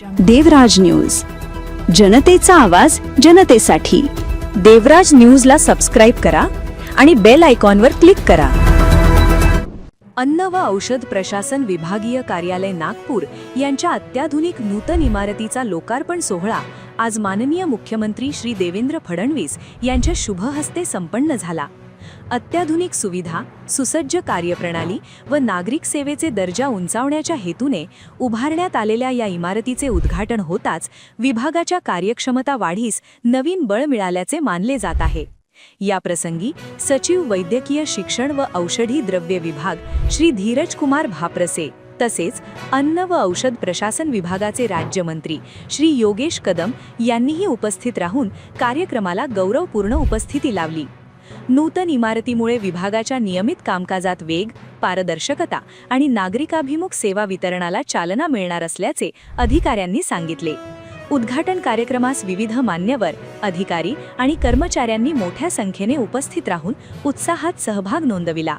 देवराज news. जनतेचा आवाज जनतेसाठी. देवराज न्यूजला सबस्क्राईब करा आणि बेल आयकॉनवर क्लिक करा. अन्न व औषध प्रशासन विभागीय कार्यालय नागपूर यांच्या अत्याधुनिक नूतन इमारतीचा लोकार्पण सोहळा आज माननीय मुख्यमंत्री श्री देवेंद्र फडणवीस यांच्या शुभ हस्ते संपन्न झाला. अत्याधुनिक सुविधा सुसज्ज कार्यप्रणाली व नागरिक सेवेचे दर्जा उंचावण्याच्या हेतूने उभारण्यात आलेल्या या इमारतीचे उद्घाटन होताच विभागाच्या कार्यक्षमता वाढीस नवीन बळ मिळाल्याचे मानले जात आहे. या प्रसंगी सचिव वैद्यकीय शिक्षण व औषधी द्रव्य विभाग श्री धीरज कुमार भाप्रसे तसेच अन्न व औषध प्रशासन विभागाचे राज्यमंत्री श्री योगेश कदम यांनीही उपस्थित राहून कार्यक्रमाला गौरवपूर्ण उपस्थिती लावली. नूतन इमारतीमुळे विभागाच्या नियमित कामकाजात वेग पारदर्शकता आणि नागरिकाभिमुख सेवा वितरणाला चालना मिळणार असल्याचे अधिकाऱ्यांनी सांगितले. उद्घाटन कार्यक्रमास विविध मान्यवर अधिकारी आणि कर्मचाऱ्यांनी मोठ्या संख्येने उपस्थित राहून उत्साहात सहभाग नोंदविला.